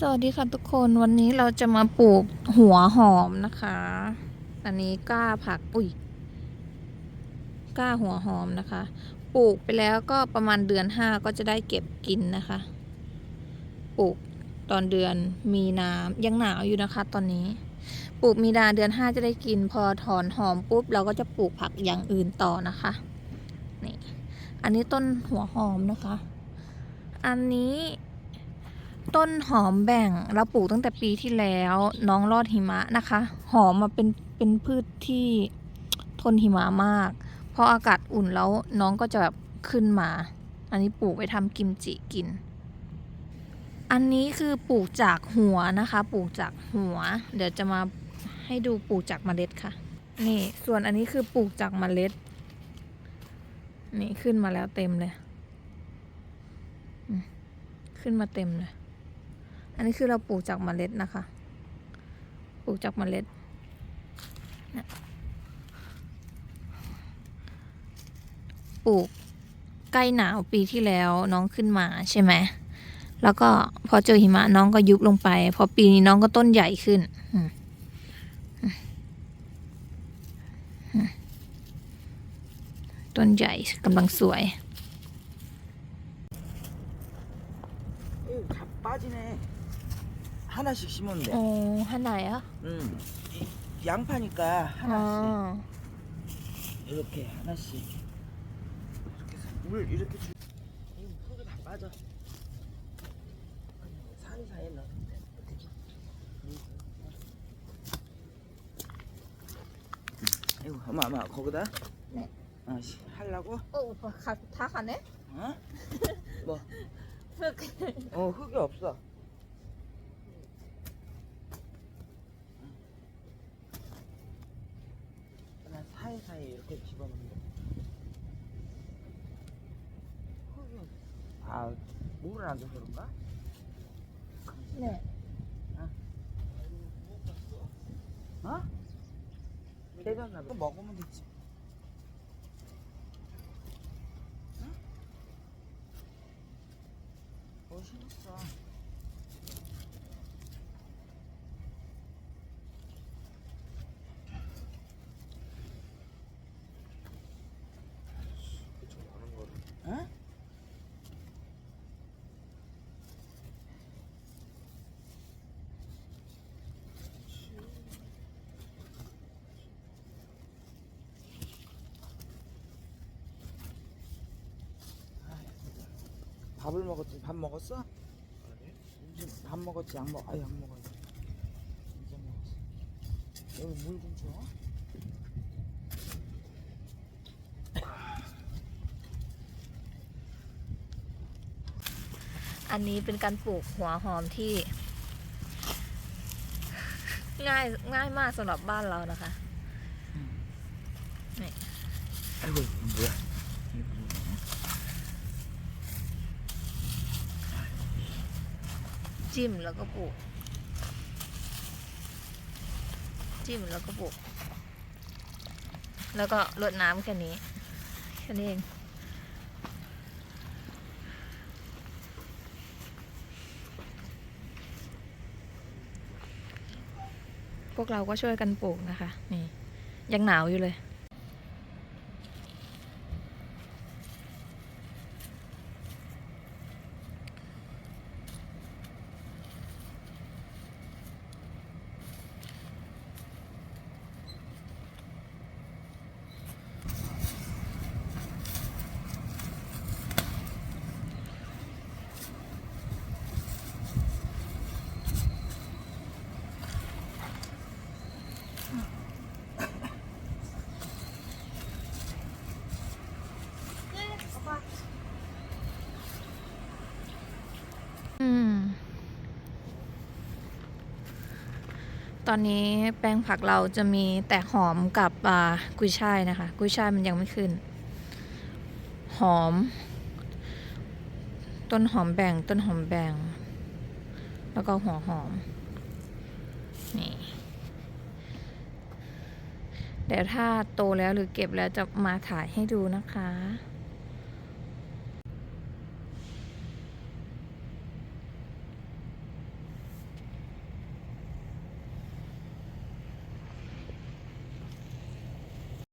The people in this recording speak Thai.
สวัสดีค่ะทุกคนวันนี้เราจะมาปลูกหัวหอมนะคะ อันนี้กล้าผักอุ้ยกล้าหัวหอมนะคะ ปลูกไปแล้วก็ประมาณเดือนห้าก็จะได้เก็บกินนะคะ ปลูกตอนเดือนมีนายังหนาวอยู่นะคะ ตอนนี้ ปลูกมีนาเดือนห้าจะได้กิน พอถอนหอมปุ๊บเราก็จะปลูกผักอย่างอื่นต่อนะคะนี่อันนี้ต้นหัวหอมนะคะ อันนี้ ต้นหอมแบ่งเราปลูกตั้งแต่ปีที่แล้ว น้องรอดหิมะนะคะ หอมมาเป็นเป็นพืชที่ทนหิมะมากพออากาศอุ่นแล้วน้องก็จะแบบขึ้นมา อันนี้ปลูกไปทำกิมจิกิน อันนี้คือปลูกจากหัวนะคะ ปลูกจากหัว เดี๋ยวจะมาให้ดูปลูกจากเมล็ดค่ะ นี่ส่วนอันนี้คือปลูกจากเมล็ด นี่ขึ้นมาแล้วเต็มเลย ขึ้นมาเต็มเลย อันนี้คือเราปลูกจากเมล็ดนะคะ ปลูกจากเมล็ดเนี่ยปลูกใกล้หนาวปีที่แล้วน้องขึ้นมาใช่ไหม แล้วก็พอเจอหิมะน้องก็ยุบลงไป พอปีนี้น้องก็ต้นใหญ่ขึ้นอืมอืมอืมต้นใหญ่กำลังสวย 이거 다 빠지네. 하나씩 심으면 돼. 어, 하나요? 응. 이- 양파니까 하나씩 아, 이렇게 하나씩 이렇게 해서 물 이렇게 주. 이거 흙이 다 빠져. 산이 사에 넣으면 돼. 어떻게? 이거 어마 어마 거기다. 네. 아, 씨, 하려고? 어, 오빠 가, 다 가네? 어? 뭐? 흙. 어, 흙이 없어. 사이에 이렇게 집어넣는 거. 아, 물을 안 줘서 그런가? 네. 아? 어? 깨졌나 봐. 먹으면 되지. 응? 멋있었어. 밥을 먹었지? 밥 먹었어? 이제 밥 먹었지? 안 먹? 아예 안 먹었지. 이제 먹었어. 여기 물 좀 줘. อันนี้เป็นการปลูกหัวหอมที่ ง่ายง่ายมากสำหรับบ้านเรานะคะ 아이고 이거 뭐야? จิ้มแล้วก็ปลูก จิ้มแล้วก็ปลูก แล้วก็รดน้ำแค่นี้แค่นี้เองพวกเราก็ช่วยกันปลูกนะคะ นี่ ยังหนาวอยู่เลย ตอนนี้แปลงผักเราจะมีแต่หอมกับกุยช่ายนะคะ กุยช่ายมันยังไม่ขึ้น หอม ต้นหอมแบ่งต้นหอมแบ่ง แล้วก็หัวหอม นี่ เดี๋ยวถ้าโตแล้วหรือเก็บแล้วจะมาถ่ายให้ดูนะคะ